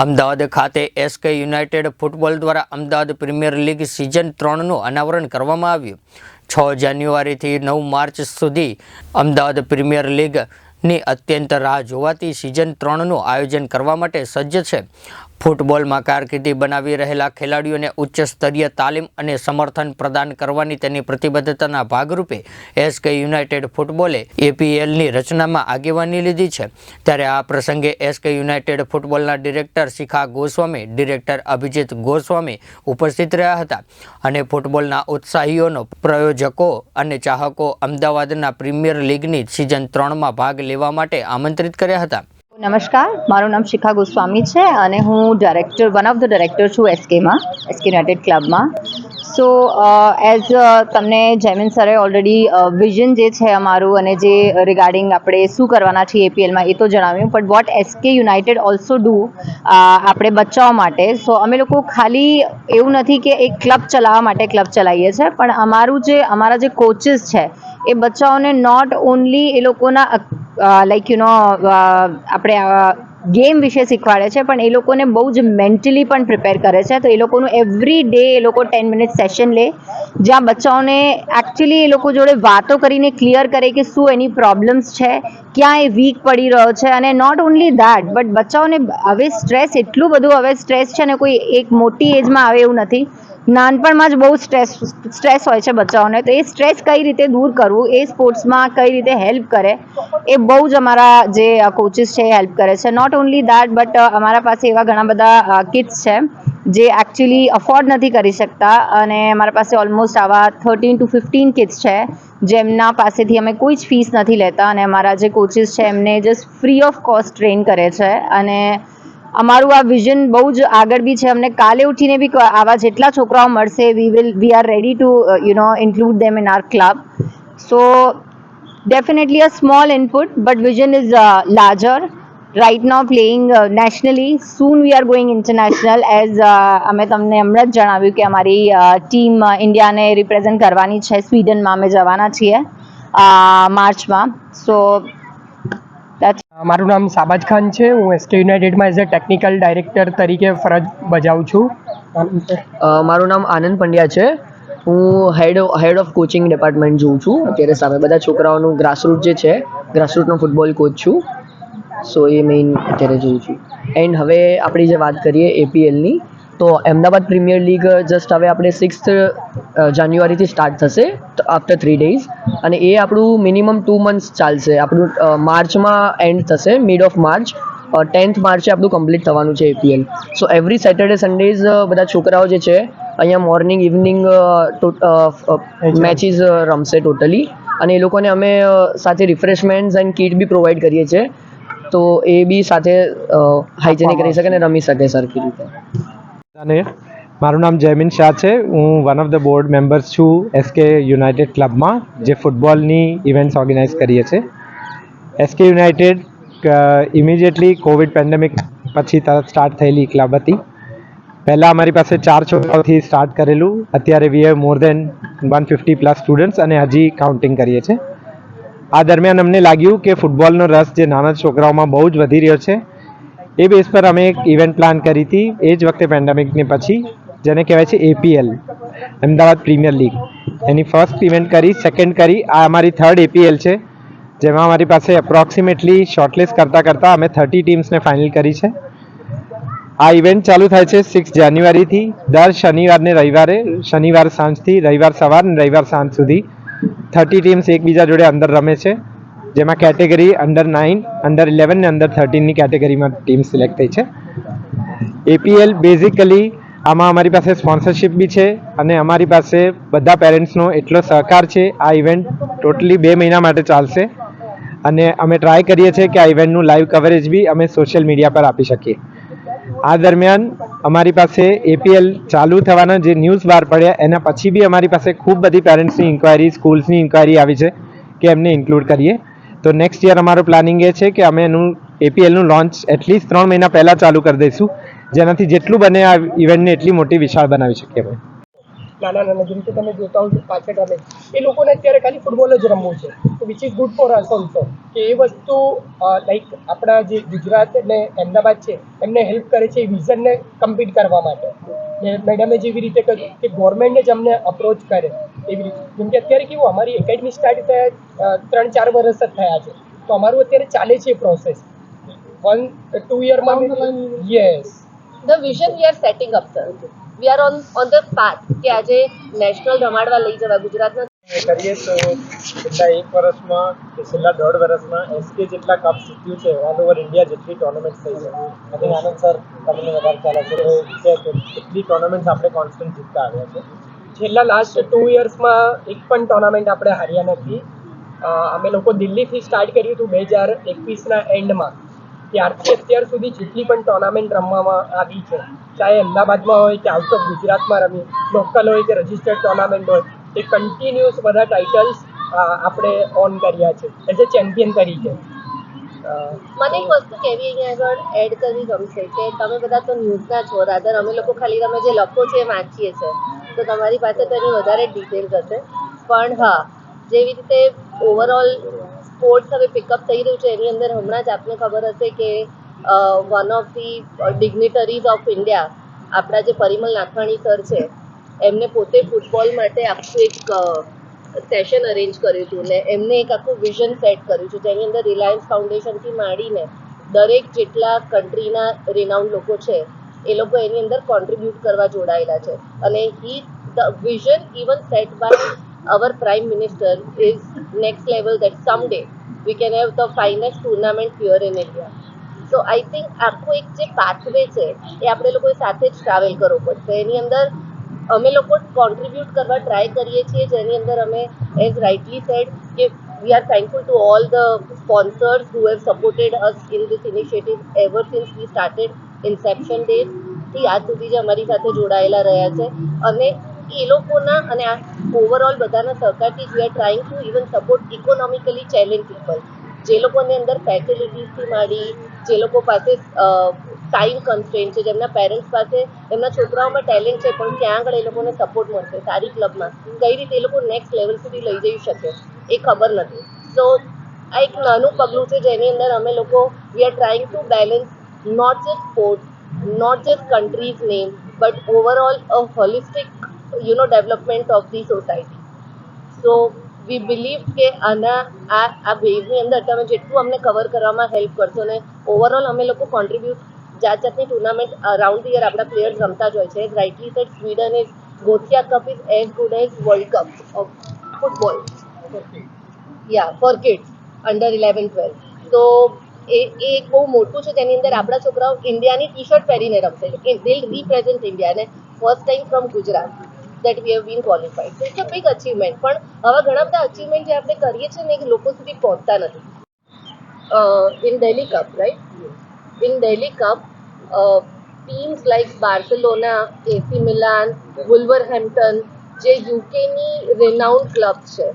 અમદાવાદ ખાતે SK united football દ્વારા Ahmedabad premier league season ત્રણનું અનાવરણ કરવામાં આવ્યું. છ જાન્યુઆરીથી નવ માર્ચ સુધી અમદાવાદ પ્રીમિયર લીગની અત્યંત રાહ જોવાતી સિઝન ત્રણનું આયોજન કરવા માટે સજ્જ છે. ફૂટબોલમાં કારકિર્દી બનાવી રહેલા ખેલાડીઓને ઉચ્ચ સ્તરીય તાલીમ અને સમર્થન પ્રદાન કરવાની તેની પ્રતિબદ્ધતાના ભાગરૂપે એસકે યુનાઇટેડ ફૂટબોલે એપીએલની રચનામાં આગેવાની લીધી છે. ત્યારે આ પ્રસંગે એસકે યુનાઇટેડ ફૂટબોલના ડિરેક્ટર શિખા ગોસ્વામી, ડિરેક્ટર અભિજીત ગોસ્વામી ઉપસ્થિત રહ્યા હતા અને ફૂટબોલના ઉત્સાહીઓનો પ્રયોજકો અને ચાહકો અમદાવાદના પ્રીમિયર લીગની સિઝન ત્રણમાં ભાગ લેવા માટે આમંત્રિત કર્યા હતા. નમસ્કાર, મારું નામ શિખા ગોસ્વામી છે અને હું director one of the director છું એસકેમાં એસકે યુનાઇટેડ ક્લબમાં સો એઝ તમને જયમીન સરે ઓલરેડી વિઝન જે છે અમારું અને જે રિગાર્ડિંગ આપણે શું કરવાના છીએ એપીએલમાં એ તો જણાવ્યું but what SK united also do આપણે બચ્ચાઓ માટે સો અમે લોકો ખાલી એવું નથી કે એક ક્લબ ચલાવવા માટે ક્લબ ચલાવીએ છીએ, પણ અમારું જે, અમારા જે કોચિસ છે, એ બચ્ચાઓને નોટ ઓનલી એ લોકોના લાઈક યુ નો આપણે ગેમ વિશે શીખવાડે છે, પણ એ લોકોને બહુ જ મેન્ટલી પણ પ્રિપેર કરે છે. તો એ લોકોનું એવરી ડે એ લોકો ટેન મિનિટ સેશન લે, જ્યાં બચ્ચાઓને એકચ્યુઅલી એ લોકો જોડે વાતો કરીને ક્લિયર કરે કે શું એની પ્રોબ્લેમ્સ છે ક્યાં એ વીક પડી રહ્યો છે અને નોટ ઓનલી ધેટ બટ બચ્ચાઓને હવે સ્ટ્રેસ એટલું બધું હવે સ્ટ્રેસ છે ને કોઈ એક મોટી એજમાં આવે એવું નથી. નાનપણમાં જ બહુ સ્ટ્રેસ સ્ટ્રેસ હોય છે બચ્ચાઓને. તો એ સ્ટ્રેસ કઈ રીતે દૂર કરવું? એ સ્પોર્ટ્સમાં કઈ રીતે હેલ્પ કરે? એ બહુ જ અમારા જે કોચિસ છે એ હેલ્પ કરે છે. નોટ ઓનલી દેટ બટ અમારા પાસે એવા ઘણા બધા કિટ્સ છે. જે એકચ્યુઅલી અફોર્ડ નથી કરી શકતા અને અમારા પાસે ઓલમોસ્ટ આવા થર્ટીન ટુ ફિફ્ટીન કિડ્સ છે, જેમના પાસેથી અમે કોઈ જ ફીસ નથી લેતા અને અમારા જે કોચિસ છે એમને just free of cost train કરે છે અને અમારું આ વિઝન બહુ જ આગળ બી છે. અમને કાલે ઉઠીને બી આવા જેટલા છોકરાઓ મળશે we will we are ready to you know include them in our club so definitely a small input but vision is larger. Right now playing uh, nationally. Soon we are going international as uh, અમે તમને હમણાં જ જણાવ્યું કે અમારી team ઇન્ડિયાને represent કરવાની છે. સ્વીડનમાં અમે જવાના છીએ માર્ચમાં. સો મારું નામ સાબાજ ખાન છે. હું એસકે યુનાઇટેડમાં એઝ અ ટેકનિકલ ડાયરેક્ટર તરીકે ફરજ બજાવું છું. મારું નામ આનંદ પંડ્યા છે. હું head head of coaching department જોઉં છું. અત્યારે સામે બધા છોકરાઓનું ગ્રાસરૂટ જે છે ગ્રાસરૂટનો ફૂટબોલ કોચ છું. સો એ મેઇન અત્યારે જોઉં છું. એન્ડ હવે આપણી જે વાત કરીએ એપીએલની તો અમદાવાદ પ્રીમિયર લીગ જસ્ટ હવે આપણે સિક્સ જાન્યુઆરીથી સ્ટાર્ટ થશે આફ્ટર થ્રી ડેઝ અને એ આપણું મિનિમમ ટુ મંથ્સ ચાલશે. આપણું માર્ચમાં એન્ડ થશે મિડ ઓફ માર્ચ ટેન્થ માર્ચે આપણું કમ્પ્લીટ થવાનું છે APL so every Saturday Sundays બધા છોકરાઓ જે છે અહીંયા મોર્નિંગ ઇવનિંગ મેચીસ રમશે ટોટલી અને એ લોકોને અમે સાથે refreshments and kit B provide કરીએ છીએ. તો એ બી સાથે હાઇજેનિક રહી શકે ને રમી શકે સરખી રીતે. અને મારું નામ જયમીન શાહ છે. હું one of the board members છું એસકે યુનાઇટેડ ક્લબમાં જે ફૂટબોલની ઇવેન્ટ્સ ઓર્ગેનાઇઝ કરીએ છીએ. SK united immediately COVID pandemic પછી તરત સ્ટાર્ટ થયેલી ક્લબ હતી. પહેલાં અમારી પાસે ચાર છોકરાઓથી સ્ટાર્ટ કરેલું. અત્યારે we have more than one fifty plus students અને હજી કાઉન્ટિંગ કરીએ છીએ. આ દરમિયાન અમને લાગ્યું કે ફૂટબોલનો રસ જે નાના છોકરાઓમાં બહુ જ વધી રહ્યો છે, એ બેઝ પર અમે એક ઇવેન્ટ પ્લાન કરી હતી. એ જ વખતે પેન્ડેમિકની પછી, જેને કહેવાય છે એપીએલ અમદાવાદ પ્રીમિયર લીગ એની ફર્સ્ટ ઇવેન્ટ કરી સેકન્ડ કરી, આ અમારી થર્ડ એપીએલ છે, જેમાં અમારી પાસે એપ્રોક્સિમેટલી શોર્ટલિસ્ટ કરતાં કરતાં અમે થર્ટી ટીમ્સને ફાઇનલ કરી છે. આ ઇવેન્ટ ચાલુ થાય છે સિક્સ જાન્યુઆરીથી દર શનિવારને રવિવારે, શનિવાર સાંજથી, રવિવાર સવાર અને રવિવાર સાંજ સુધી. થર્ટી ટીમ્સ એકબીજા જોડે અંદર રમે છે. જેમાં category under nine under eleven ને અંડર થર્ટીનની કેટેગરીમાં ટીમ સિલેક્ટ થઈ છે. એપીએલ બેઝિકલી આમાં અમારી પાસે સ્પોન્સરશિપ બી છે અને અમારી પાસે બધા પેરેન્ટ્સનો એટલો સહકાર છે. આ ઇવેન્ટ ટોટલી બે મહિના માટે ચાલશે. અને અમે ટ્રાય કરીએ છીએ કે આ ઇવેન્ટનું લાઈવ કવરેજ બી અમે સોશિયલ મીડિયા પર આપી શકીએ. આ દરમિયાન અમારી પાસે એપીએલ ચાલુ થવાના જે ન્યૂઝ બહાર પડ્યા, એના પછી બી અમારી પાસે ખૂબ બધી પેરેન્ટ્સની ઇન્ક્વાયરી સ્કૂલ્સની ઇન્ક્વાયરી આવી છે કે એમને ઇન્ક્લુડ કરીએ. તો નેક્સ્ટ યર અમારો પ્લાનિંગ એ છે કે અમે એનું એપીએલનું લોન્ચ એટલીસ્ટ ત્રણ મહિના પહેલાં ચાલુ કરી દઈશું, જેનાથી જેટલું બને આ ઇવેન્ટને એટલી મોટી વિશાળ બનાવી શકીએ અમે. નાના નાના જેમ કે તમે જોતા હોય પાછળ રમે એ લોકોને અત્યારે ખાલી ફૂટબોલ જ રમવું છે. તો which is good for us also કે એ વસ્તુ લાઈક આપણા જે ગુજરાત અને અમદાવાદ છે એમને હેલ્પ કરે છે એ વિઝનને કમ્પ્લીટ કરવા માટે. ને મેડમે જેવી રીતે કહ્યું કે ગવર્મેન્ટને જ અમને અપ્રોચ કરે એવી રીતે. જેમ કે અત્યારે કેવું અમારી એકેડમી સ્ટાર્ટ થયા ત્રણ ચાર વર્ષ જ થયા છે. તો અમારું અત્યારે ચાલે છે process one two યરમાં yes the vision we are setting up sir. We are on on the path કે આજે નેશનલ રમાડવા લઈ જવા ગુજરાતના કરીએ તો છેલ્લા એક વર્ષમાં કે છેલ્લા દોઢ વર્ષમાં એસકે જેટલા કપ જીત્યું છે ઓલ ઓવર ઇન્ડિયા જેટલી ટોર્નામેન્ટ થઈ છે. અને આનંદ સર તમને વધારે હશે છે કે કેટલી ટોર્નામેન્ટ્સ આપણે કોન્સ્ટન્ટ જીતતા આવ્યા છે. છેલ્લા લાસ્ટ ટુ યર્સમાં એક પણ ટુર્નામેન્ટ આપણે હાર્યા નથી. અમે લોકો દિલ્હીથી સ્ટાર્ટ કર્યું હતું બે હજાર એકવીસના એન્ડમાં ત્યારથી અત્યાર સુધી જેટલી પણ ટુર્નામેન્ટ રમવામાં આવી છે, ચાહે અમદાવાદમાં હોય કે આઉટ ઓફ ગુજરાતમાં રમી લોકલ હોય કે રજિસ્ટર્ડ ટુર્નામેન્ટ હોય, એ કન્ટિન્યુઅસ બધા ટાઇટલ્સ આપણે ઓન કર્યા છે એઝ એ ચેમ્પિયન તરીકે. મને એક વસ્તુ કહેવી અહીંયા આગળ એડ કરવી ગમશે કે તમે બધા તો ન્યૂઝના છો રાધર અમે લોકો ખાલી તમે જે લખો છો એ વાંચીએ છીએ તો તમારી પાસે તો એની વધારે ડિટેલ્સ હશે પણ હા, જેવી રીતે ઓવરઓલ સ્પોર્ટ્સ હવે પિકઅપ થઈ રહ્યું છે, એની અંદર હમણાં જ આપને ખબર હશે કે one of the dignitaries of India આપણા જે પરિમલ નાથવાણી સર છે, એમને પોતે ફૂટબોલ માટે આખું એક સેશન અરેન્જ કર્યું હતું ને એમને એક આખું વિઝન સેટ કર્યું છે, જેની અંદર રિલાયન્સ ફાઉન્ડેશનથી માંડીને દરેક જેટલા કન્ટ્રીના રિનાઉન્ડ લોકો છે, એ લોકો એની અંદર કોન્ટ્રીબ્યુટ કરવા જોડાયેલા છે. અને he the vision even set by our prime minister is next level that someday we we can the the tournament pure in India so I think આખું એક જે પાથવે છે, એ આપણે લોકોએ સાથે જ ટ્રાવેલ કરવો પડશે. એની અંદર અમે લોકો કોન્ટ્રીબ્યુટ કરવા ટ્રાય કરીએ છીએ, જેની અંદર અમે એઝ રાઇટલી સેડ કે we are thankful to all the sponsors who have supported us in this initiative ever since we started inception ડેઝથી આજ સુધી જે અમારી સાથે જોડાયેલા રહ્યા છે. અને એ લોકોના અને આ ઓવરઓલ બધાના સહકારથી we are trying to even support economically challenge people જે લોકોની અંદર ફેસિલિટીઝથી માંડી, જે લોકો પાસે ટાઈમ કન્સ્ટ્રેન્ટ છે, જેમના પેરેન્ટ્સ પાસે, એમના છોકરાઓમાં ટેલેન્ટ છે, પણ ક્યાં આગળ એ લોકોને સપોર્ટ મળશે સારી ક્લબમાં કઈ રીતે એ લોકો નેક્સ્ટ લેવલ સુધી લઈ જઈ શકે, એ ખબર નથી. સો આ એક નાનું પગલું છે જેની અંદર અમે લોકો we are trying to balance not just sports not just countries name but overall a holistic you know development of the society so we believe કે આના આ આ વેવની અંદર તમે જેટલું અમને કવર કરવામાં હેલ્પ કરશો ને ઓવરઓલ અમે લોકો કોન્ટ્રીબ્યુટ જાત જાતની ટુર્નામેન્ટ રાઉન્ડ યર આપણા પ્લેયર્સ રમતા જ હોય છે. Rightly set Sweden is Gothia cup is as good as world cup of football yeah for kids under eleven twelve તો એ એ એક બહુ મોટું છે તેની અંદર આપણા છોકરાઓ ઇન્ડિયાની ટી શર્ટ પહેરીને રમશે. દિલ રિપ્રેઝન્ટ ઇન્ડિયા અને first time from Gujarat that we have been qualified so it's a big achievement પણ આવા ઘણા બધા અચીવમેન્ટ જે આપણે કરીએ છીએ ને, એ લોકો સુધી પહોંચતા નથી. In daily cup right in daily cup teams like Barcelona AC Milan Wolverhampton જે યુકેની રેનાઉન્ડ ક્લબ છે,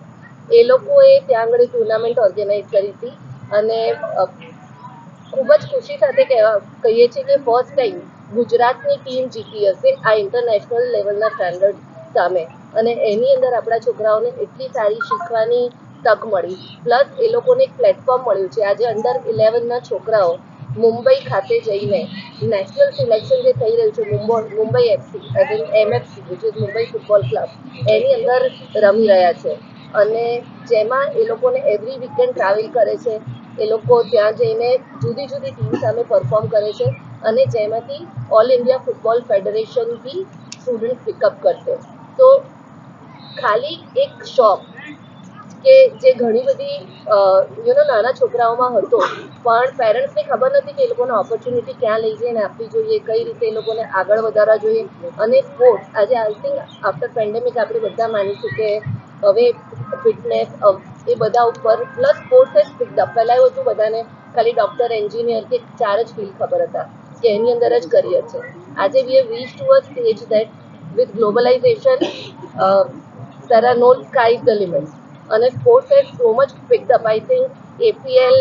એ લોકોએ ત્યાં આગળ ટુર્નામેન્ટ ઓર્ગેનાઇઝ કરી હતી. અને ખૂબ જ ખુશી સાથે કહેવા, કહીએ છીએ કે ફર્સ્ટ ટાઈમ ગુજરાતની ટીમ જીતી હશે આ ઇન્ટરનેશનલ લેવલના સ્ટાન્ડર્ડ સામે અને એની અંદર આપણા છોકરાઓને એટલી સારી શીખવાની તક મળી. પ્લસ એ લોકોને એક પ્લેટફોર્મ મળ્યું છે. આજે અંડર ઇલેવનના છોકરાઓ મુંબઈ ખાતે જઈને નેશનલ સિલેક્શન જે થઈ રહ્યું છે Mumbai Mumbai FC as MFC Gujarat Mumbai football club એની અંદર રમી રહ્યા છે. અને જેમાં એ લોકોને એવરી વીકેન્ડ ટ્રાવેલ કરે છે. એ લોકો ત્યાં જઈને જુદી જુદી ટીમ સામે પરફોર્મ કરે છે. અને જેમાંથી ઓલ ઇન્ડિયા ફૂટબોલ ફેડરેશનથી સ્ટુડન્ટ પિકઅપ કરશે. તો ખાલી એક શોખ કે જે ઘણી બધી યુ નો નાના છોકરાઓમાં હતો, પણ પેરેન્ટ્સને ખબર નથી કે એ લોકોને ઓપોર્ચ્યુનિટી ક્યાં લઈ જઈને આપવી જોઈએ, કઈ રીતે એ લોકોને આગળ વધારવા જોઈએ. અને સ્પોર્ટ્સ આજે આઈ થિંક આફ્ટર પેન્ડેમિક આપણે બધા માનીશું કે હવે ફિટનેસ એ બધા ઉપર પ્લસ સ્પોર્ટ્સ જ પિકઅપ પહેલાં એવું હતું બધાને ખાલી ડૉક્ટર એન્જિનિયર કે ચાર જ ફિલ્ડ ખબર હતા, કે એની અંદર જ કરિયર છે. આજે we have reach to a stage that with globalisation there are no sky's the limit અને sports has so much picked up I think APL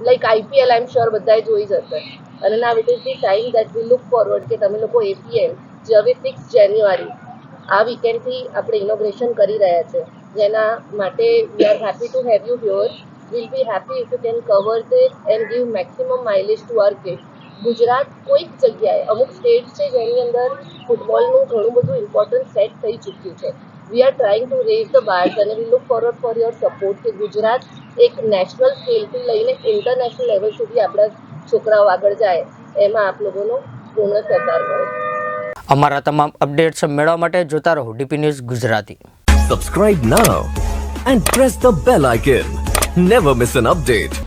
like IPL I am sure બધાએ જોઈ જશે અને ના it is the time that we look forward કે તમે લોકો APL જે હવે સિક્સ જાન્યુઆરી આ વીકેન્ડથી આપણે ઇનોગ્રેશન કરી રહ્યા છે જેના માટે we are happy to have you here will be happy if you can cover this and give maximum mileage to our kid Gujarat કોઈક જગ્યાએ અમુક સ્ટેટ છે જેની અંદર ફૂટબોલનું ઘણું બધું ઇમ્પોર્ટન્સ સેટ થઈ ચૂક્યું છે. We are trying to raise the bars અને we look forward for your support કે ગુજરાત એક નેશનલ સ્કેલથી લઈને ઇન્ટરનેશનલ લેવલ સુધી આપણા છોકરાઓ આગળ જાય એમાં આપ લોકોનો પૂર્ણ સહકાર મળે. અમારા તમામ અપડેટ્સ મેળવવા માટે જોતા રહો DP news Gujarati. Subscribe now and press the bell icon never miss an update.